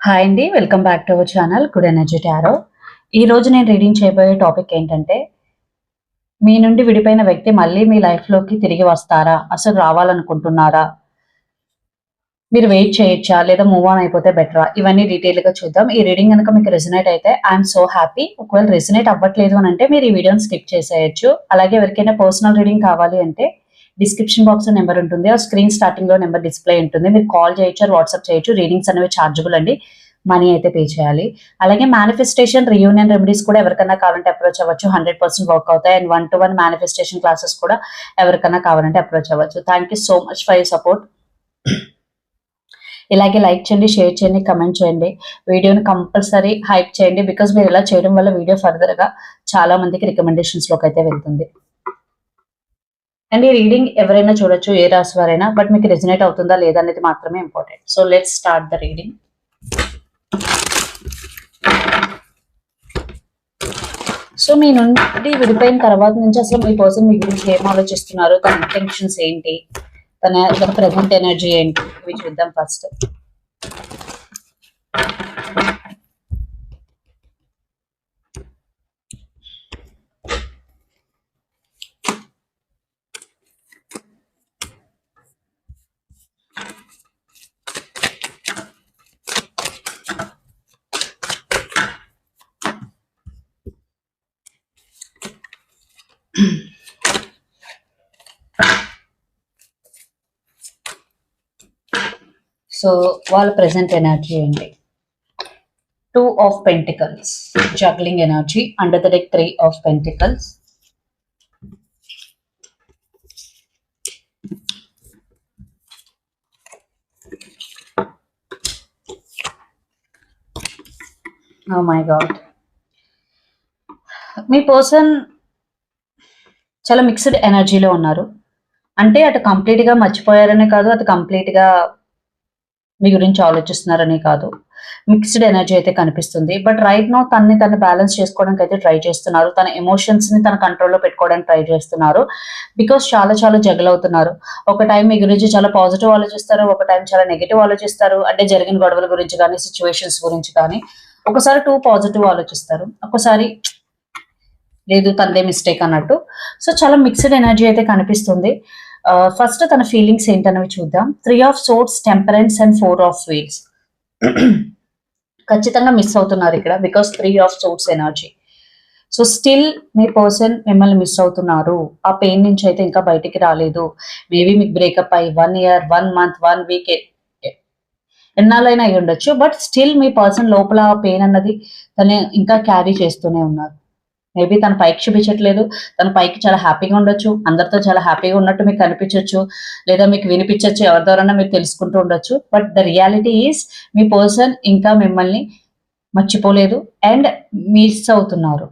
Hi అండి welcome back to our channel good energy tarot ఈ రోజు నేను రీడింగ్ చేయబోయే టాపిక్ ఏంటంటే మీ నుండి విడిపోయిన వ్యక్తి మళ్ళీ మీ లైఫ్లోకి తిరిగి వస్తారా? అసలు రావాలనుకుంటున్నారా? మీరు వెయిట్ చేయొచ్చా? లేదా మూవ్ ఆన్ అయిపోతే బెటరా ఇవన్నీ డీటెయిల్గా చూద్దాం. ఈ రీడింగ్ కనుక మీకు రెసినేట్ అయితే ఐఎమ్ సో హ్యాపీ ఒకవేళ రెసినేట్ అవ్వట్లేదు అని అంటే మీరు ఈ వీడియోని స్కిప్ చేసేయచ్చు. అలాగే ఎవరికైనా పర్సనల్ రీడింగ్ కావాలి అంటే డిస్క్రిప్షన్ బాక్స్ నెంబర్ ఉంటుంది. ఆ స్క్రీన్ స్టార్టింగ్లో నెంబర్ డిస్ప్లే ఉంటుంది. మీరు కాల్ చేయొచ్చు వాట్సాప్ చేయొచ్చు. రీడింగ్స్ అనేవి చార్జబుల్ అండి. మనీ అయితే పే చేయాలి. అలాగే మేనిఫెస్టేషన్ రియూనియన్ రెమెడీస్ కూడా ఎవరికైనా కావాలంటే అప్రోచ్ అవ్వచ్చు. హండ్రెడ్ పర్సెంట్ వర్క్ అవుతాయి. And one to one manifestation classes కూడా ఎవరికైనా కావాలంటే అప్రోచ్ అవ్వచ్చు. Thank you so much for you support ఇలాగే లైక్ చేయండి షేర్ చేయండి కమెంట్ చేయండి. వీడియోని కంపల్సరీ హైప్ చేయండి. బికాస్ మీరు ఇలా చేయడం వల్ల వీడియో ఫర్దర్గా చాలా మందికి రికమెండేషన్స్ అయితే వెళ్తుంది. అండ్ ఈ రీడింగ్ ఎవరైనా చూడొచ్చు ఏ రాశి వారైనా బట్ మీకు రెజినేట్ అవుతుందా లేదా అనేది మాత్రమే important so let's start the reading so మీ నుండి విడిపోయిన తర్వాత నుంచి అసలు మీ పర్సన్ మీ గురించి ఏం ఆలోచిస్తున్నారు? తన ఇంటెన్షన్స్ ఏంటి? తన తన ప్రెసెంట్ ఎనర్జీ ఏంటి? ఇవి చూద్దాం ఫస్ట్ సో వాళ్ళ ప్రెసెంట్ ఎనర్జీ ఏంటి? Two of pentacles juggling energy under the deck three of pentacles oh my god me person చాలా మిక్స్డ్ ఎనర్జీలో ఉన్నారు. అంటే అటు కంప్లీట్గా మర్చిపోయారనే కాదు అటు కంప్లీట్గా మీ గురించి ఆలోచిస్తున్నారని కాదు. మిక్స్డ్ ఎనర్జీ అయితే కనిపిస్తుంది. బట్ రైట్ నో తనని తను బ్యాలెన్స్ చేసుకోవడానికి అయితే ట్రై చేస్తున్నారు. తన ఎమోషన్స్ని తన కంట్రోల్లో పెట్టుకోవడానికి ట్రై చేస్తున్నారు. బికాస్ చాలా చాలా జగల్ అవుతున్నారు. ఒక టైం మీ గురించి చాలా పాజిటివ్ ఆలోచిస్తారు ఒక టైం చాలా నెగిటివ్ ఆలోచిస్తారు. అంటే జరిగిన గొడవల గురించి కానీ సిచ్యువేషన్స్ గురించి కానీ ఒకసారి టూ పాజిటివ్ ఆలోచిస్తారు. ఒకసారి లేదు తనదే మిస్టేక్ అన్నట్టు. సో చాలా మిక్స్డ్ ఎనర్జీ అయితే కనిపిస్తుంది. ఫస్ట్ తన ఫీలింగ్స్ ఏంటనేవి చూద్దాం. Three of swords temperance and four of wheels ఖచ్చితంగా మిస్ అవుతున్నారు ఇక్కడ because three of swords energy so still me person మిమ్మల్ని మిస్ అవుతున్నారు. ఆ పెయిన్ నుంచి అయితే ఇంకా బయటికి రాలేదు. మేబీ మీకు బ్రేకప్ అయ్యి one year one month one week ఎన్నాళ్ళైనా అయి ఉండొచ్చు బట్ స్టిల్ మీ పర్సన్ లోపల పెయిన్ అన్నది తను ఇంకా క్యారీ చేస్తూనే ఉన్నారు. మేబీ తన పైకి చూపించట్లేదు. తన పైకి చాలా హ్యాపీగా ఉండొచ్చు. అందరితో చాలా హ్యాపీగా ఉన్నట్టు మీకు కనిపించవచ్చు లేదా మీకు వినిపించవచ్చు ఎవరి ద్వారా మీరు తెలుసుకుంటూ ఉండొచ్చు. బట్ ద రియాలిటీ ఈస్ మీ పర్సన్ ఇంకా మిమ్మల్ని మర్చిపోలేదు. అండ్ మిస్ అవుతున్నారు.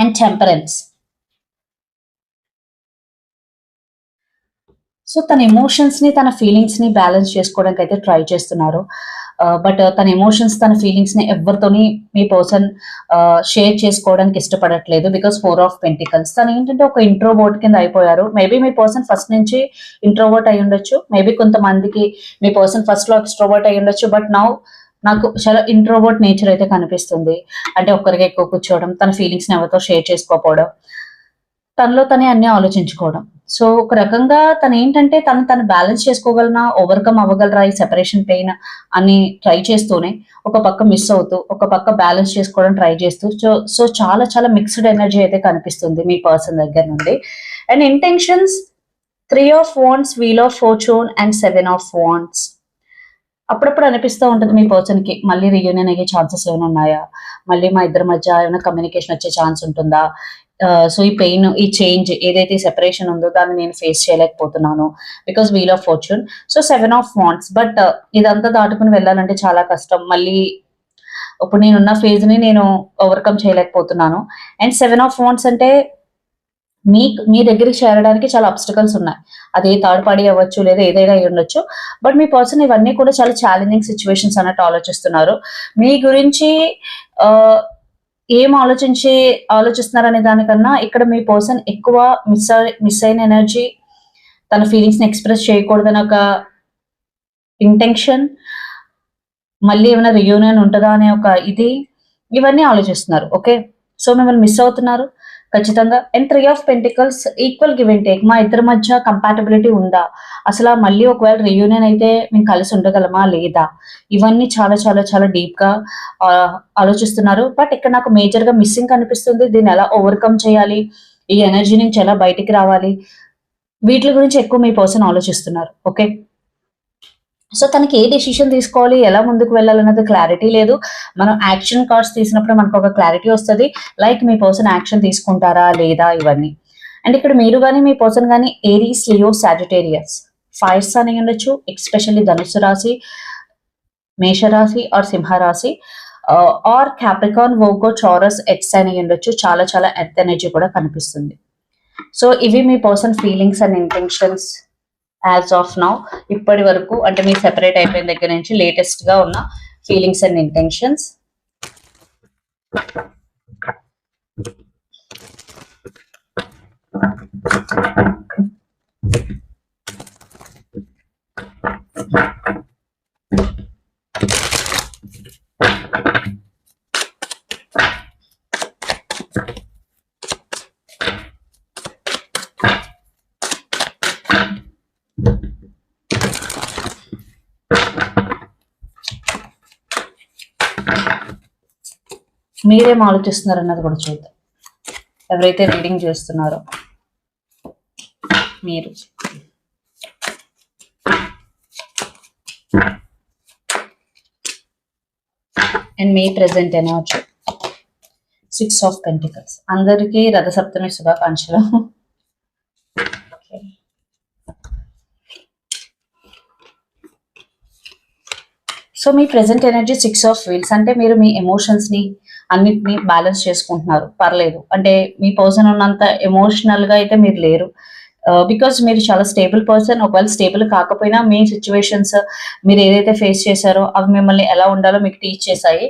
అండ్ టెంపరెన్స్ సో తన ఎమోషన్స్ని తన ఫీలింగ్స్ని బ్యాలెన్స్ చేసుకోవడానికి అయితే ట్రై చేస్తున్నారు. Uh, బట్ uh, తన ఎమోషన్స్ తన ఫీలింగ్స్ని ఎవరితోని మీ పర్సన్ షేర్ uh, చేసుకోవడానికి ఇష్టపడట్లేదు బికాస్ ఫోర్ ఆఫ్ పెంటికల్స్ తను ఏంటంటే ఒక ఇంట్రోబోట్ కింద అయిపోయారు. మేబీ మీ పర్సన్ ఫస్ట్ నుంచి ఇంట్రోబోట్ అయి ఉండొచ్చు. మేబీ కొంతమందికి మీ పర్సన్ ఫస్ట్లో ఎక్స్ట్రోవర్ట్ అయి ఉండొచ్చు. బట్ నౌ నాకు చాలా ఇంట్రోబోట్ నేచర్ అయితే కనిపిస్తుంది. అంటే ఒక్కరికి ఎక్కువ కూర్చోవడం తన ఫీలింగ్స్ని ఎవరితో షేర్ చేసుకోకపోవడం తనలో తనే అన్ని ఆలోచించుకోవడం. సో ఒక రకంగా తను ఏంటంటే తను తను బ్యాలెన్స్ చేసుకోగలనా ఓవర్కమ్ అవ్వగలరా ఈ సెపరేషన్ పెయిన్ అని ట్రై చేస్తూనే ఒక పక్క మిస్ అవుతూ ఒక పక్క బ్యాలెన్స్ చేసుకోవడం ట్రై చేస్తూ సో సో చాలా చాలా మిక్స్డ్ ఎనర్జీ అయితే కనిపిస్తుంది మీ పర్సన్ దగ్గర నుండి. And intentions three of wands wheel of fortune and seven of wands. అప్పుడప్పుడు అనిపిస్తూ ఉంటుంది మీ పర్సన్కి మళ్ళీ రియూనియన్ అయ్యే ఛాన్సెస్ ఏమైనా ఉన్నాయా? మళ్ళీ మా ఇద్దరి మధ్య ఏమైనా కమ్యూనికేషన్ వచ్చే ఛాన్స్ ఉంటుందా? సో ఈ పెయిన్ ఈ చేంజ్ ఏదైతే సెపరేషన్ ఉందో దాన్ని నేను ఫేస్ చేయలేకపోతున్నాను because wheel of fortune so seven of wands but ఇదంతా దాటుకుని వెళ్ళాలంటే చాలా కష్టం. మళ్ళీ ఇప్పుడు నేనున్న ఫేజ్ని నేను ఓవర్కమ్ చేయలేకపోతున్నాను. అండ్ సెవెన్ ఆఫ్ వాంట్స్ అంటే మీ మీ దగ్గరికి చేరడానికి చాలా అబ్స్టకల్స్ ఉన్నాయి. అది థర్డ్ పార్టీ అవ్వచ్చు లేదా ఏదైనా అయి ఉండొచ్చు. బట్ మీ పర్సన్ ఇవన్నీ కూడా చాలా ఛాలెంజింగ్ సిచ్యువేషన్స్ అన్నట్టు ఆలోచిస్తున్నారు. మీ గురించి uh, ఏం ఆలోచించి ఆలోచిస్తున్నారు అనే దానికన్నా ఇక్కడ మీ పర్సన్ ఎక్కువ మిస్ మిస్ అయిన ఎనర్జీ తన ఫీలింగ్స్ని ఎక్స్ప్రెస్ చేయకూడదని ఒక ఇంటెన్షన్ మళ్ళీ ఏమైనా రియూనియన్ ఉంటుందా అనే ఒక ఇది ఇవన్నీ ఆలోచిస్తున్నారు ఓకే? సో మిమ్మల్ని మిస్ అవుతున్నారు. ఖచ్చితంగా. And three of pentacles equal give and take మా ఇద్దరి మధ్య కంపాటబిలిటీ ఉందా? అసలు మళ్ళీ ఒకవేళ రియూనియన్ అయితే మేము కలిసి ఉండగలమా లేదా? ఇవన్నీ చాలా చాలా చాలా డీప్గా ఆలోచిస్తున్నారు. బట్ ఇక్కడ నాకు మేజర్గా మిస్సింగ్ కనిపిస్తుంది. దీన్ని ఎలా ఓవర్కమ్ చేయాలి? ఈ ఎనర్జీ నుంచి ఎలా బయటికి రావాలి? వీటి గురించి ఎక్కువ మీ పర్సన్ ఆలోచిస్తున్నారు. ఓకే సో తనకి ఏ డెసిషన్ తీసుకోవాలి ఎలా ముందుకు వెళ్ళాలన్నది క్లారిటీ లేదు. మనం యాక్షన్ కార్డ్స్ తీసినప్పుడు మనకు ఒక క్లారిటీ వస్తుంది. లైక్ మీ పర్సన్ యాక్షన్ తీసుకుంటారా లేదా ఇవన్నీ. అండ్ ఇక్కడ మీరు కానీ మీ పర్సన్ కానీ ఏరీస్ లియో సాజిటేరియస్ ఫైర్స్ అని ఉండొచ్చు. ఎక్స్పెషల్లీ ధనుసు రాశి మేషరాశి ఆర్ సింహరాశి or Capricorn Virgo Taurus ex అని ఉండొచ్చు. చాలా చాలా ఎర్త్ ఎనర్జీ కూడా కనిపిస్తుంది. సో ఇవి మీ person feelings and intentions as of now ఇప్పటి వరకు అంటే మీరు సెపరేట్ అయిపోయిన దగ్గర నుంచి లేటెస్ట్గా ఉన్న ఫీలింగ్స్ అండ్ ఇంటెన్షన్స్ మీరేం ఆలోచిస్తున్నారు అన్నది కూడా చూద్దాం. ఎవరైతే రీడింగ్ చేస్తున్నారో మీరు. And me present energy six of pentacles అందరికీ రథసప్తమి శుభాకాంక్షలు. So me present energy six of wheels అంటే మీరు మీ ఎమోషన్స్ని అన్నిటినీ బ్యాలెన్స్ చేసుకుంటున్నారు. పర్లేదు. అంటే మీ పర్సన్ ఉన్నంత ఎమోషనల్గా అయితే మీరు లేరు. Uh, బికాస్ మీరు చాలా స్టేబుల్ పర్సన్ ఒకవేళ స్టేబుల్ కాకపోయినా మీ సిచ్యువేషన్స్ మీరు ఏదైతే ఫేస్ చేశారో అవి మిమ్మల్ని ఎలా ఉండాలో మీకు టీచ్ చేశాయి.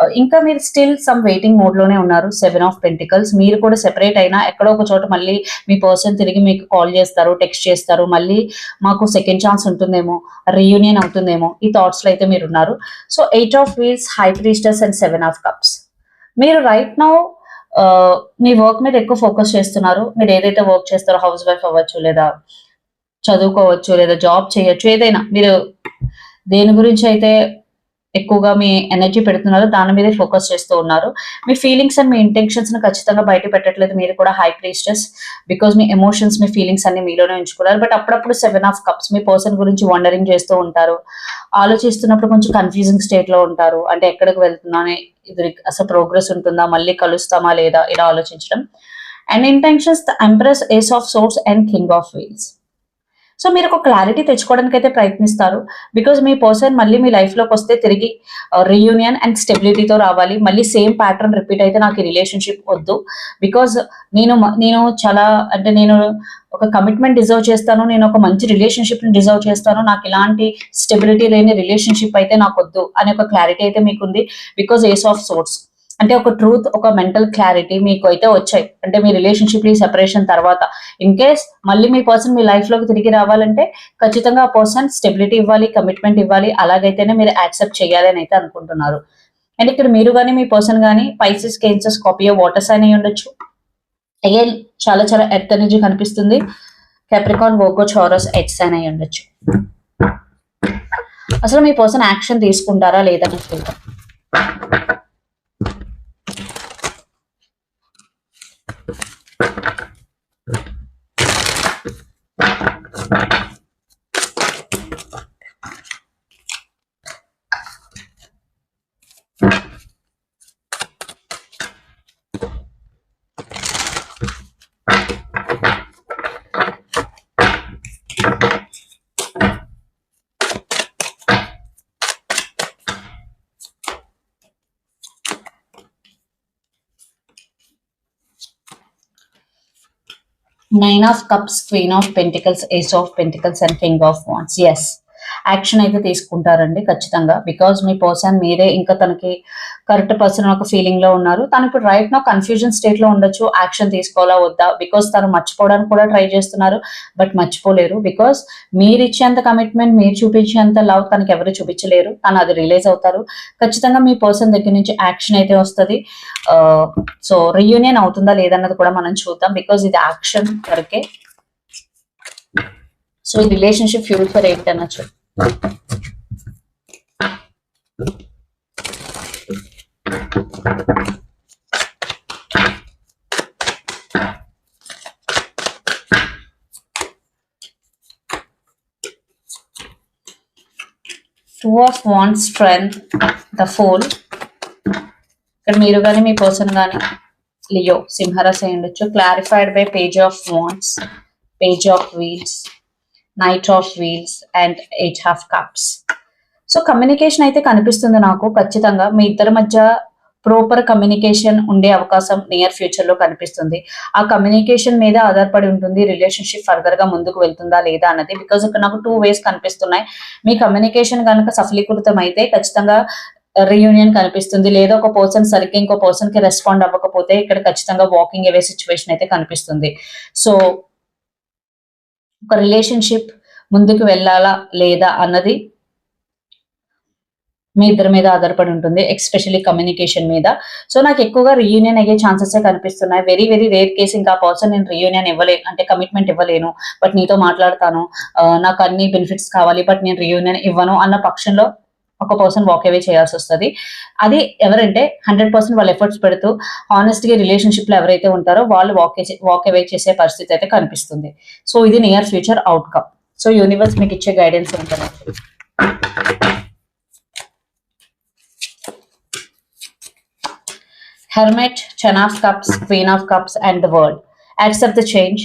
Uh, ఇంకా మీరు స్టిల్ సమ్ వెయిటింగ్ మోడ్లోనే ఉన్నారు సెవెన్ ఆఫ్ పెంటికల్స్ మీరు కూడా సెపరేట్ అయినా ఎక్కడో ఒక చోట మళ్ళీ మీ పర్సన్ తిరిగి మీకు కాల్ చేస్తారు టెక్స్ట్ చేస్తారు. మళ్ళీ మాకు సెకండ్ ఛాన్స్ ఉంటుందేమో రీయూనియన్ అవుతుందేమో ఈ థాట్స్లో అయితే మీరు ఉన్నారు. So eight of wheels high priestess and seven of cups మీరు రైట్ నౌ మీ వర్క్ మీద ఎక్కువ ఫోకస్ చేస్తున్నారు. మీరు ఏదైతే వర్క్ చేస్తారో హౌస్ వైఫ్ అవ్వచ్చు లేదా చదువుకోవచ్చు లేదా జాబ్ చేయొచ్చు ఏదైనా మీరు దేని గురించి అయితే ఎక్కువగా మీ ఎనర్జీ పెడుతున్నారో దాని మీదే ఫోకస్ చేస్తూ ఉన్నారు. మీ ఫీలింగ్స్ అండ్ మీ ఇంటెన్షన్స్ని ఖచ్చితంగా బయట పెట్టట్లేదు మీరు కూడా హై ప్రీస్టెస్ బికాస్ మీ ఎమోషన్స్ మీ ఫీలింగ్స్ అన్ని మీలోనే ఉంచుకున్నారు బట్ అప్పుడప్పుడు సెవెన్ ఆఫ్ కప్స్ మీ పర్సన్ గురించి వండరింగ్ చేస్తూ ఉంటారు. ఆలోచిస్తున్నప్పుడు కొంచెం కన్ఫ్యూజింగ్ స్టేట్లో ఉంటారు. అంటే ఎక్కడికి వెళ్తున్నానే ఇది అసలు ప్రోగ్రెస్ ఉంటుందా మళ్ళీ కలుస్తామా లేదా ఇలా ఆలోచించడం. And intentions the empress ace of swords and king of wheels so మీరు ఒక క్లారిటీ తెచ్చుకోవడానికి అయితే ప్రయత్నిస్తారు. బికాజ్ మీ పర్సన్ మళ్ళీ మీ లైఫ్లోకి వస్తే తిరిగి రీయూనియన్ అండ్ స్టెబిలిటీతో రావాలి. మళ్ళీ సేమ్ ప్యాటర్న్ రిపీట్ అయితే నాకు ఈ రిలేషన్షిప్ వద్దు. బికాజ్ నేను నేను చాలా అంటే నేను ఒక కమిట్మెంట్ డిజర్వ్ చేస్తాను. నేను ఒక మంచి రిలేషన్షిప్ని డిజర్వ్ చేస్తాను. నాకు ఇలాంటి స్టెబిలిటీ లేని రిలేషన్షిప్ అయితే నాకు వద్దు అనే ఒక క్లారిటీ అయితే మీకు ఉంది బికాజ్ ఏస్ ఆఫ్ సోర్స్ అంటే ఒక ట్రూత్ ఒక మెంటల్ క్లారిటీ మీకు అయితే వచ్చాయి. అంటే మీ రిలేషన్షిప్ ఈ సెపరేషన్ తర్వాత. ఇన్ కేస్ మళ్ళీ మీ పర్సన్ మీ లైఫ్లోకి తిరిగి రావాలంటే ఖచ్చితంగా ఆ పర్సన్ స్టెబిలిటీ ఇవ్వాలి కమిట్మెంట్ ఇవ్వాలి అలాగైతేనే మీరు యాక్సెప్ట్ చేయాలి అని అయితే అనుకుంటున్నారు. అండ్ ఇక్కడ మీరు కానీ మీ పర్సన్ కానీ పైసెస్ కేన్సెస్ కాపీ వాటర్ సైన్ అయి ఉండొచ్చు. అగైన్ చాలా చాలా ఎర్త్ ఎనర్జీ కనిపిస్తుంది. కెప్రికాన్ వోకో చోరస్ ఎక్స్ సైన్ అయి ఉండొచ్చు. అసలు మీ పర్సన్ యాక్షన్ తీసుకుంటారా లేదని చూద్దాం. Nine of cups queen of pentacles ace of pentacles and king of wands. Yes action అయితే తీసుకుంటారండి ఖచ్చితంగా. బికాజ్ మీ పర్సన్ మీరే ఇంకా తనకి కరెక్ట్ పర్సన్ ఒక ఫీలింగ్లో ఉన్నారు. తను ఇప్పుడు రైట్ నా కన్ఫ్యూజన్ స్టేట్లో ఉండొచ్చు యాక్షన్ తీసుకోవాలా వద్దా? బికాస్ తను మర్చిపోవడానికి కూడా ట్రై చేస్తున్నారు బట్ మర్చిపోలేరు. బికాస్ మీరు ఇచ్చేంత కమిట్మెంట్ మీరు చూపించేంత లవ్ తనకి ఎవరు చూపించలేరు. తను అది రిలీజ్ అవుతారు. ఖచ్చితంగా మీ పర్సన్ దగ్గర నుంచి యాక్షన్ అయితే వస్తుంది. సో రీయూనియన్ అవుతుందా లేదన్నది కూడా మనం చూద్దాం. బికాస్ ఇది యాక్షన్ వరకే. సో ఈ రిలేషన్షిప్ ఫ్యూచర్ ఏంటి అనొచ్చు two of van strength the fool ఇక్కడ మీరు కానీ మీ పర్సన్ కానీ లియో సింహరాశి అయి ఉండొచ్చు. Clarified by page of wands page of wheels knight of wheels and eight of cups so communication అయితే కనిపిస్తుంది నాకు ఖచ్చితంగా. మీ ఇద్దరి మధ్య ప్రాపర్ కమ్యూనికేషన్ ఉండే అవకాశం నియర్ ఫ్యూచర్లో కనిపిస్తుంది. ఆ కమ్యూనికేషన్ మీద ఆధారపడి ఉంటుంది రిలేషన్షిప్ ఫర్దర్గా ముందుకు వెళ్తుందా లేదా అన్నది. బికాజ్ ఇక్కడ నాకు టూ వేస్ కనిపిస్తున్నాయి. మీ కమ్యూనికేషన్ కనుక సఫలీకృతం అయితే ఖచ్చితంగా రీయూనియన్ కనిపిస్తుంది. లేదా ఒక పర్సన్ సరిగ్గా ఇంకో పర్సన్కి రెస్పాండ్ అవ్వకపోతే ఇక్కడ ఖచ్చితంగా వాకింగ్ అవే సిచ్యువేషన్ అయితే కనిపిస్తుంది. సో ఒక రిలేషన్షిప్ ముందుకు వెళ్ళాలా లేదా అన్నది మీ ఇద్దరి మీద ఆధారపడి ఉంటుంది ఎక్స్పెషల్లీ కమ్యూనికేషన్ మీద. సో నాకు ఎక్కువగా రీయూనియన్ అయ్యే ఛాన్సెస్ కనిపిస్తున్నాయి. వెరీ వెరీ రేర్ కేసు ఇంకా పర్సన్ నేను రీయూనియన్ ఇవ్వలేను అంటే కమిట్మెంట్ ఇవ్వలేను బట్ నీతో మాట్లాడతాను నాకు అన్ని బెనిఫిట్స్ కావాలి బట్ నేను రీయూనియన్ ఇవ్వను అన్న పక్షంలో ఒక పర్సన్ వాక్ అవే చేయాల్సి వస్తుంది. అది ఎవరంటే హండ్రెడ్ పర్సెంట్ వాళ్ళు ఎఫర్ట్స్ పెడుతూ హానెస్ట్గా రిలేషన్షిప్లో ఎవరైతే ఉంటారో వాళ్ళు వాక్ వాక్ అవే చేసే పరిస్థితి అయితే కనిపిస్తుంది. సో ఇది near future outcome so universe మీకు ఇచ్చే గైడెన్స్ ఉంటుంది hermit ten of cups queen of cups and the world accept the change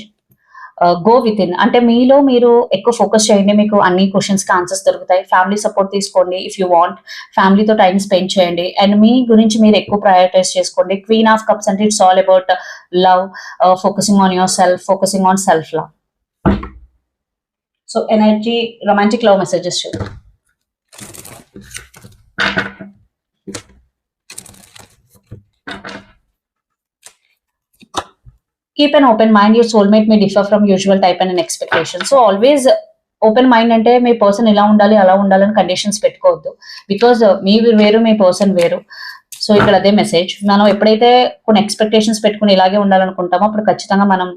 go within అంటే మీలో మీరు ఎక్కువ ఫోకస్ చేయండి. మీకు అన్ని క్వశ్చన్స్కి ఆన్సర్స్ దొరుకుతాయి. ఫ్యామిలీ సపోర్ట్ తీసుకోండి ఇఫ్ యూ వాంట్ ఫ్యామిలీతో టైం స్పెండ్ చేయండి. అండ్ మీ గురించి మీరు ఎక్కువ ప్రయారిటైజ్ చేసుకోండి. క్వీన్ ఆఫ్ కప్స్ అంటే it's all about love focusing on your self focusing on self love so energy romantic love messages చూడండి keep an open mind your soulmate me differ from usual type and expectation so always open mind అంటే మీ person ఇలా ఉండాలి అలా ఉండాలని conditions పెట్టుకోవద్దు. Because uh, మీ వేరు మీ person వేరు. సో ఇక్కడ అదే మెసేజ్ మనం ఎప్పుడైతే కొన్ని ఎక్స్పెక్టేషన్స్ పెట్టుకుని ఇలాగే ఉండాలనుకుంటామో అప్పుడు ఖచ్చితంగా మనం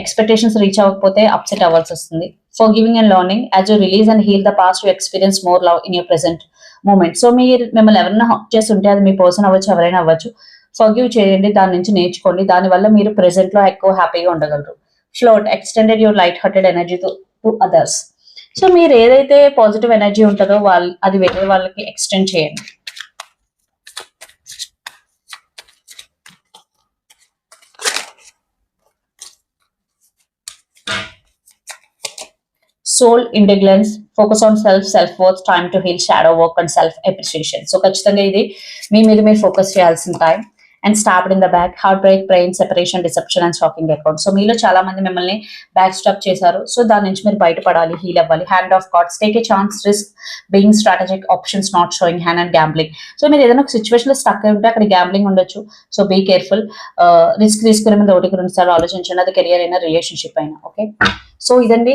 ఎక్స్పెక్టేషన్స్ రీచ్ అవ్వకపోతే అప్సెట్ అవ్వాల్సి వస్తుంది. Forgiving and learning as you release and heal the past you experience more love in your present moment so మీరు మిమ్మల్ని ఎవరైనా హక్ చేసి ఉంటే అది మీ పర్సన్ అవ్వచ్చు ఎవరైనా అవ్వచ్చు. ఫర్గ్యూ చేయండి దాని నుంచి నేర్చుకోండి దానివల్ల మీరు ప్రెసెంట్లో ఎక్కువ హ్యాపీగా ఉండగలరు. Float extended your light hearted energy to to others so మీరు ఏదైతే పాజిటివ్ ఎనర్జీ ఉంటుందో వాళ్ళు అది వేరే వాళ్ళకి ఎక్స్టెండ్ చేయండి. Soul intelligence focus on self self worth time to heal shadow work and self appreciation so ఖచ్చితంగా ఇది మీ మీద మీరు ఫోకస్ చేయాల్సిన time and stop in the back heartbreak brain separation deception and shocking account so మీలో చాలా మంది మిమ్మల్ని బ్యాక్ స్టాప్ చేశారు. సో దాని నుంచి మీరు బయటపడాలి హీల్ అవ్వాలి. Hand of cards take a chance risk being strategic options not showing hand and gambling so మీరు ఏదైనా ఒక సిచ్యువేషన్లో స్టక్ అయి ఉంటే అక్కడ గ్యాంబ్లింగ్ ఉండొచ్చు. సో బీ కేర్ఫుల్ రిస్క్ తీసుకునే మీద ఒకటికి రెండు సార్లు ఆలోచించండి. అది కెరియర్ అయినా రిలేషన్షిప్ అయినా. ఓకే సో ఇదండి